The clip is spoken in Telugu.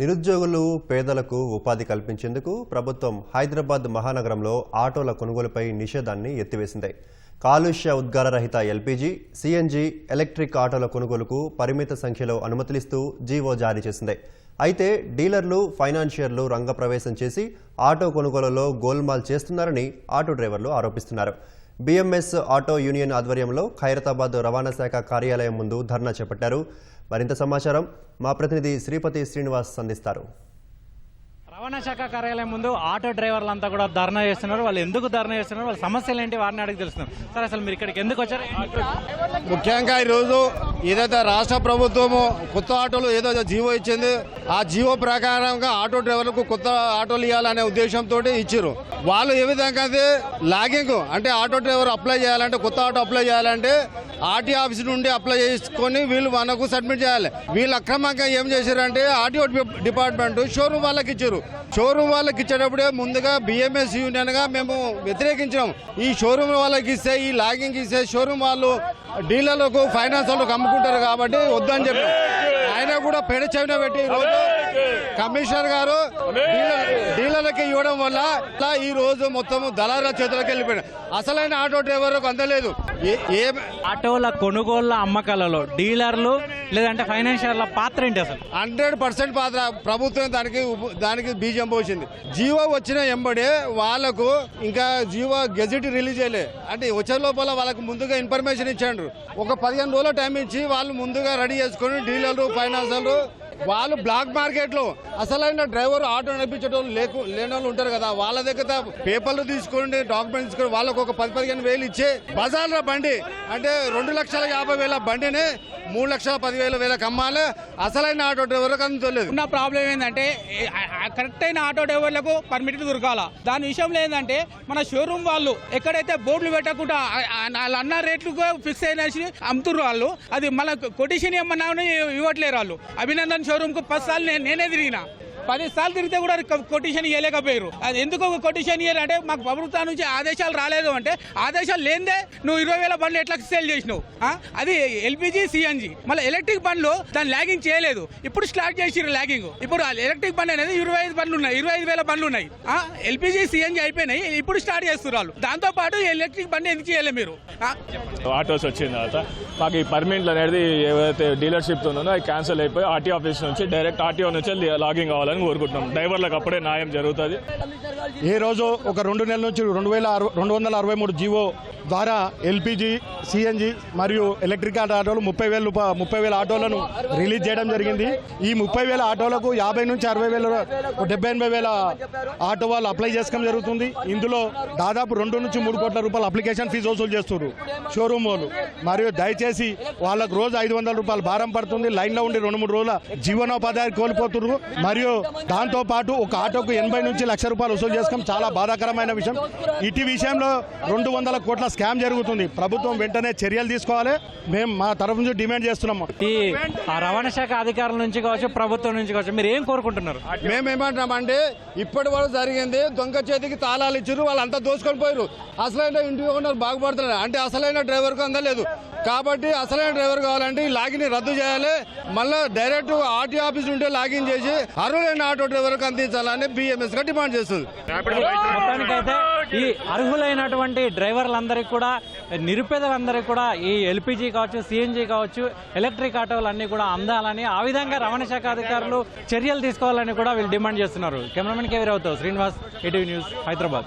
నిరుద్యోగులు పేదలకు ఉపాధి కల్పించేందుకు ప్రభుత్వం హైదరాబాద్ మహానగరంలో ఆటోల కొనుగోలుపై నిషేధాన్ని ఎత్తివేసింది. కాలుష్య ఉద్గార రహిత ఎల్పీజీ సీఎన్జీ ఎలక్ట్రిక్ ఆటోల కొనుగోలుకు పరిమిత సంఖ్యలో అనుమతులిస్తూ జీవో జారీ చేసింది. అయితే డీలర్లు ఫైనాన్షియర్లు రంగప్రవేశం చేసి ఆటో కొనుగోలులో గోల్మాల్ చేస్తున్నారని ఆటో డ్రైవర్లు ఆరోపిస్తున్నారు. బీఎంఎస్ ఆటో యూనియన్ ఆధ్వర్యంలో ఖైరతాబాద్ రవాణా శాఖ కార్యాలయం ముందు ధర్నా చేపట్టారు. మరింత సమాచారం మా ప్రతినిధి శ్రీపతి శ్రీనివాస్ అందిస్తారు. రవాణా శాఖ కార్యాలయం ముందు ఆటో డ్రైవర్లు అంతా కూడా ధర్నా చేస్తున్నారు. వాళ్ళు ఎందుకు ధర్నా చేస్తున్నారు? వాళ్ళ సమస్యలు ఏంటి? వారిని అడిగి తెలుస్తున్నారు సార్ అసలు మీరు ఇక్కడికి ఎందుకు వచ్చారు? ముఖ్యంగా ఈరోజు ఏదైతే రాష్ట్ర ప్రభుత్వము కొత్త ఆటోలు ఏదో జీవో ఇచ్చింది ఆ జీవో ప్రకారంగా ఆటో డ్రైవర్లకు కొత్త ఆటోలు ఇవ్వాలనే ఉద్దేశంతో ఇచ్చారు. వాళ్ళు ఏ విధంగా అయితే లాగింగ్ అంటే ఆటో డ్రైవర్ అప్లై చేయాలంటే కొత్త ఆటో అప్లై చేయాలంటే ఆర్టీ ఆఫీస్ నుండి అప్లై చేసుకొని వీళ్ళు మనకు సబ్మిట్ చేయాలి. వీళ్ళు అక్రమంగా ఏం చేశారంటే ఆర్టీఓ డిపార్ట్మెంట్ షోరూమ్ వాళ్ళకి ఇచ్చారు. షోరూమ్ వాళ్ళకి ఇచ్చేటప్పుడే ముందుగా బిఎంఎస్ యూనియన్గా మేము వ్యతిరేకించాం ఈ షోరూమ్ వాళ్ళకి ఇస్తే ఈ లాగింగ్ ఇస్తే షోరూమ్ వాళ్ళు డీలర్లకు ఫైనాన్స్ వాళ్ళకు అమ్ముకుంటారు కాబట్టి వద్దని చెప్పి ఆయన కూడా పెడ చెవిన పెట్టి ఈరోజు కమిషనర్ గారు డీలర్ డీలర్లకి ఇవ్వడం వల్ల ఈ రోజు మొత్తం దళారుల చేతులకు వెళ్ళిపోయాడు అసలైన ఆటో డ్రైవర్లకు అందలేదు. ఏ- ఏ ఆటోల కొనుగోళ్ళ అమ్మకాలలో డీలర్లు లేదంటే ఫైనాన్షియర్ల పాత్ర ఏంటి అసలు? హండ్రెడ్ పర్సెంట్ పాత్ర. ప్రభుత్వం దానికి దానికి బీజం పోసింది. జీవో వచ్చిన ఎంబడే వాళ్ళకు ఇంకా జీవో గెజిట్ రిలీజ్ చేయలే. అంటే వచ్చే లోపల వాళ్ళకు ముందుగా ఇన్ఫర్మేషన్ ఇచ్చాండ్రు. ఒక పదిహేను రోజుల టైం ఇచ్చి వాళ్ళు ముందుగా రెడీ చేసుకొని డీలర్లు ఫైనాన్సర్లు వాళ్ళు బ్లాక్ మార్కెట్లో అసలైన డ్రైవర్ ఆటో నడిపించేటోళ్ళు లేకు లేని వాళ్ళు ఉంటారు కదా వాళ్ళ దగ్గర పేపర్లు తీసుకోండి డాక్యుమెంట్స్ తీసుకొని వాళ్ళకు ఒక పది పదిహేను వేలు ఇచ్చే బజార్ల బండి. అంటే రెండు లక్షల యాభై వేల బండిని మూడు లక్షల పదివేల వేలకు అమ్మాలి. అసలైన ఆటో డ్రైవర్లకు అందుతలేదు ఉన్న ప్రాబ్లం ఏంటంటే కరెక్ట్ అయిన ఆటో డ్రైవర్లకు పర్మిట్ దొరకాల? దాని విషయంలో ఏంటంటే మన షోరూమ్ వాళ్ళు ఎక్కడైతే బోర్డులు పెట్టకుండా వాళ్ళు అన్న రేట్లు ఫిక్స్ అయిన అమ్ముతున్నారు వాళ్ళు. అది మన కొటేషన్ ఏమన్నా ఇవ్వట్లేరు వాళ్ళు. అభినందన్ షోరూమ్కు పది సార్లు నేను- నేనే తిరిగిన. పది సార్లు తిరిగితే కూడా కొటేషన్ ఇవ్వలేకపోయారు అది ఎందుకు కొటేషన్ ఇవ్వాలంటే మాకు ప్రభుత్వం నుంచి ఆదేశాలు రాలేదు అంటే ఆదేశాలు లేదే నువ్వు ఇరవై వేల బండ్లు ఎట్లా సేల్ చేసినావు? అది ఎల్పిజి సిఎన్జి. మళ్ళీ ఎలక్ట్రిక్ బండ్లు దాని ల్యాగింగ్ చేయలేదు. ఇప్పుడు స్టార్ట్ చేసిరు ల్యాగింగ్ ఇప్పుడు ఎలక్ట్రిక్ బండ్ అనేది ఇరవై ఐదు బండ్లు ఉన్నాయి ఇరవై ఐదు వేల బండ్లు ఉన్నాయి. ఎల్పిజి సిఎన్జి అయిపోయినాయి ఇప్పుడు స్టార్ట్ చేస్తున్నారు వాళ్ళు. దాంతో పాటు ఎలక్ట్రిక్ బండి ఎందుకు చేయలేదు మీరు? ఆటోస్ వచ్చిన తర్వాత మాకు ఈ పర్మిట్లు అనేది ఏవైతే డీలర్షిప్ ఉందో అది క్యాన్సిల్ అయిపోయి ఆర్టీ ఆఫీస్ నుంచి డైరెక్ట్ ఆర్టీఓ నుంచి లాగింగ్ అవ్వాలని కోరుకుంటున్నాం. డ్రైవర్లకు అప్పుడే న్యాయం జరుగుతుంది. ఈ రోజు ఒక రెండు నెలల నుంచి రెండు వేల రెండు వందల అరవై మూడు జీవో ద్వారా ఎల్పిజి సిఎన్జి మరియు ఎలక్ట్రిక్ ఆటోలు ముప్పై వేల ముప్పై వేల ఆటోలను రిలీజ్ చేయడం జరిగింది. ఈ ముప్పై వేల ఆటోలకు యాభై నుంచి అరవై వేల డెబ్బై ఎనభై వేల ఆటో వాళ్ళు అప్లై చేసుకోవడం జరుగుతుంది. ఇందులో దాదాపు రెండు నుంచి మూడు కోట్ల రూపాయల అప్లికేషన్ ఫీజు వసూలు చేస్తున్నారు షోరూమ్ వాళ్ళు. మరియు దయచేసి వాళ్ళకు రోజు ఐదు వందల రూపాయలు భారం పడుతుంది. లైన్లో ఉండి రెండు మూడు రోజుల జీవనోపాధి కోల్పోతున్నారు. మరియు దాంతో పాటు ఒక ఆటోకు ఎనభై నుంచి లక్ష రూపాయలు వసూలు చేసుకోవడం చాలా బాధాకరమైన విషయం. ఇటు విషయంలో రెండు వందల కోట్ల స్కామ్ జరుగుతుంది. ప్రభుత్వం వెంటనే చర్యలు తీసుకోవాలి. మేము మా తరఫు నుంచి డిమాండ్ చేస్తున్నాము. ఈ ఆ రవాణా శాఖ అధికారుల నుంచి కావచ్చు ప్రభుత్వం నుంచి కావచ్చు మీరు ఏం కోరుకుంటున్నారు? మేమేమంటున్నామంటే ఇప్పటి వరకు జరిగింది దొంగ చేతికి తాళాలు ఇచ్చారు వాళ్ళంతా దోసుకొని పోయారు అసలైన ఇంటి ఓనర్ బాగుపడుతున్నారు అంటే అసలైన డ్రైవర్కు అందలేదు కాబట్టి అసలైన డ్రైవర్ కావాలంటే ఈ లాగిన్ రద్దు చేయాలి. మళ్ళీ డైరెక్ట్ ఆర్టీ ఆఫీస్ నుండి లాగిన్ చేసి అర్హులైన ఆటో డ్రైవర్కి అందించాలని బిఎంఎస్గా డిమాండ్ చేస్తుంది. మొత్తానికైతే ఈ అర్హులైనటువంటి డ్రైవర్లందరికీ కూడా నిరుపేదలందరికీ కూడా ఈ ఎల్పిజి కావచ్చు సిఎన్జి కావచ్చు ఎలక్ట్రిక్ ఆటోలు అన్ని కూడా అందాలని ఆ విధంగా రవాణా శాఖ అధికారులు చర్యలు తీసుకోవాలని కూడా వీళ్ళు డిమాండ్ చేస్తున్నారు. కెమెరామెన్ కేవీ రావుతో శ్రీనివాస్ ఈటీవీ న్యూస్ హైదరాబాద్.